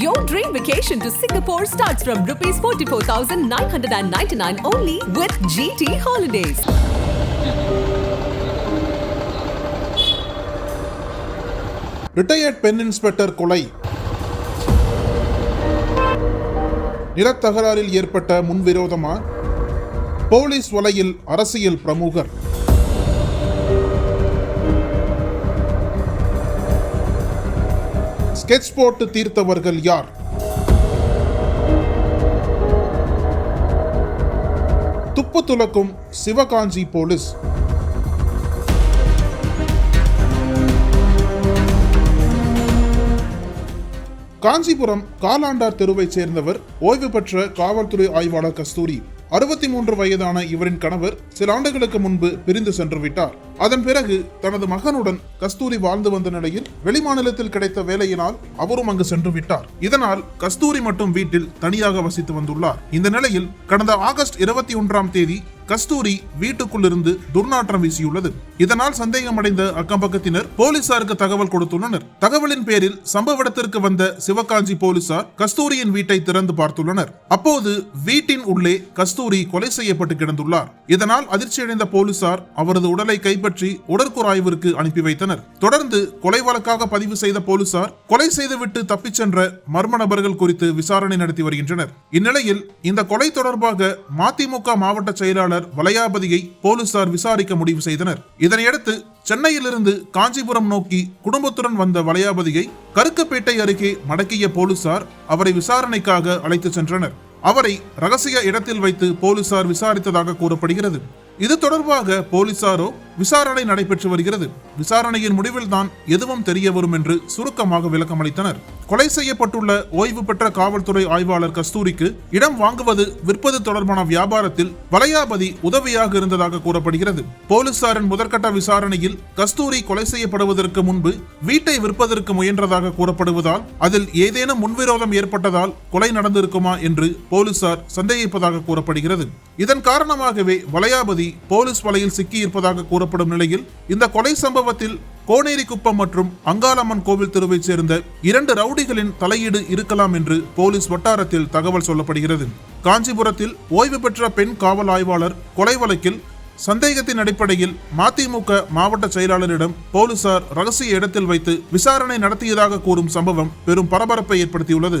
Your dream vacation to Singapore starts from rupees 44,999 only with GT Holidays. Retired பெண் inspector கொலை நிலத்தகராறில் ஏற்பட்ட முன்விரோதமா police வலையில் அரசியல் பிரமுகர் ஸ்கெட்ச் போட்டு தீர்த்தவர்கள் யார்? துப்பு துலக்கும் சிவகாஞ்சி போலீஸ். காஞ்சிபுரம் காலாண்டார் தெருவைச் சேர்ந்தவர் ஓய்வு பெற்ற காவல்துறை ஆய்வாளர் கஸ்தூரி. அறுபத்தி மூன்று வயதான இவரின் கணவர் சில ஆண்டுகளுக்கு முன்பு பிரிந்து சென்று விட்டார் அதன் பிறகு தனது மகனுடன் கஸ்தூரி வாழ்ந்து வந்த நிலையில் வெளிமாநிலத்தில் கிடைத்த வேலையினால் அவரும் அங்கு சென்று விட்டார் இதனால் கஸ்தூரி மட்டும் வீட்டில் தனியாக வசித்து வந்துள்ளார். இந்த நிலையில் கடந்த ஆகஸ்ட் இருபத்தி ஒன்றாம் தேதி கஸ்தூரி வீட்டுக்குள்ளிருந்து துர்நாற்றம் வீசியுள்ளது. இதனால் சந்தேகமடைந்த அக்கம்பக்கத்தினர் போலீசாருக்கு தகவல் கொடுத்துள்ளனர். தகவலின் பேரில் சம்பவ இடத்திற்கு வந்த சிவகாஞ்சி போலீசார் கஸ்தூரியின் வீட்டை திறந்து பார்த்துள்ளனர். அப்போது வீட்டின் உள்ளே கஸ்தூரி கொலை செய்யப்பட்டு கிடந்துள்ளார். இதனால் அதிர்ச்சியடைந்த போலீசார் அவரது உடலை கைப்பற்றி உடற்கூறாய்விற்கு அனுப்பி வைத்தனர். தொடர்ந்து கொலை வழக்காக பதிவு செய்த போலீசார் கொலை செய்துவிட்டு தப்பிச் சென்ற மர்ம நபர்கள் குறித்து விசாரணை நடத்தி வருகின்றனர். இந்நிலையில் இந்த கொலை தொடர்பாக மதிமுக மாவட்ட செயலாளர் வலையாபதியை போலீசார் விசாரிக்க முடிவு செய்தனர். இதனையடுத்து சென்னையிலிருந்து காஞ்சிபுரம் நோக்கி குடும்பத்துடன் வந்த வலையாபதியை கருக்கப்பேட்டை அருகே மடக்கிய போலீசார் அவரை விசாரணைக்காக அழைத்து சென்றனர். அவரை ரகசிய இடத்தில் வைத்து போலீசார் விசாரித்ததாக கூறப்படுகிறது. இது தொடர்பாக போலீசாரோ விசாரணை நடைபெற்று வருகிறது. விசாரணையின் முடிவில் தான் எதுவும் தெரிய வரும் என்று சுருக்கமாக விளக்கமளித்தனர். கொலை செய்யப்பட்டுள்ள ஓய்வு பெற்ற காவல்துறை ஆய்வாளர் கஸ்தூரிக்கு இடம் வாங்குவது விற்பது தொடர்பான வியாபாரத்தில் வலையாபதி உதவியாக இருந்ததாக கூறப்படுகிறது. போலீசாரின் முதற்கட்ட விசாரணையில் கஸ்தூரி கொலை செய்யப்படுவதற்கு முன்பு வீட்டை விற்பதற்கு முயன்றதாக கூறப்படுவதால் அதில் ஏதேனும் முன்விரோதம் ஏற்பட்டதால் கொலை நடந்திருக்குமா என்று போலீசார் சந்தேகிப்பதாக கூறப்படுகிறது. இதன் காரணமாகவே வலையாபதி போலீஸ் வலையில் சிக்கியிருப்பதாக கூறப்படும் நிலையில் இந்த கொலை சம்பவத்தில் கோனேரிக்குப்பம் மற்றும் அங்காளம்மன் கோவில் தெருவைச் சேர்ந்த இரண்டு ரவுடிகளின் தலையீடு இருக்கலாம் என்று போலீஸ் வட்டாரத்தில் தகவல் சொல்லப்படுகிறது. காஞ்சிபுரத்தில் ஓய்வு பெற்ற பெண் காவல் ஆய்வாளர் கொலை வழக்கில் சந்தேகத்தின் அடிப்படையில் மதிமுக மாவட்ட செயலாளரிடம் போலீசார் ரகசிய இடத்தில் வைத்து விசாரணை நடத்தியதாக கூறும் சம்பவம் பெரும் பரபரப்பை ஏற்படுத்தியுள்ளது.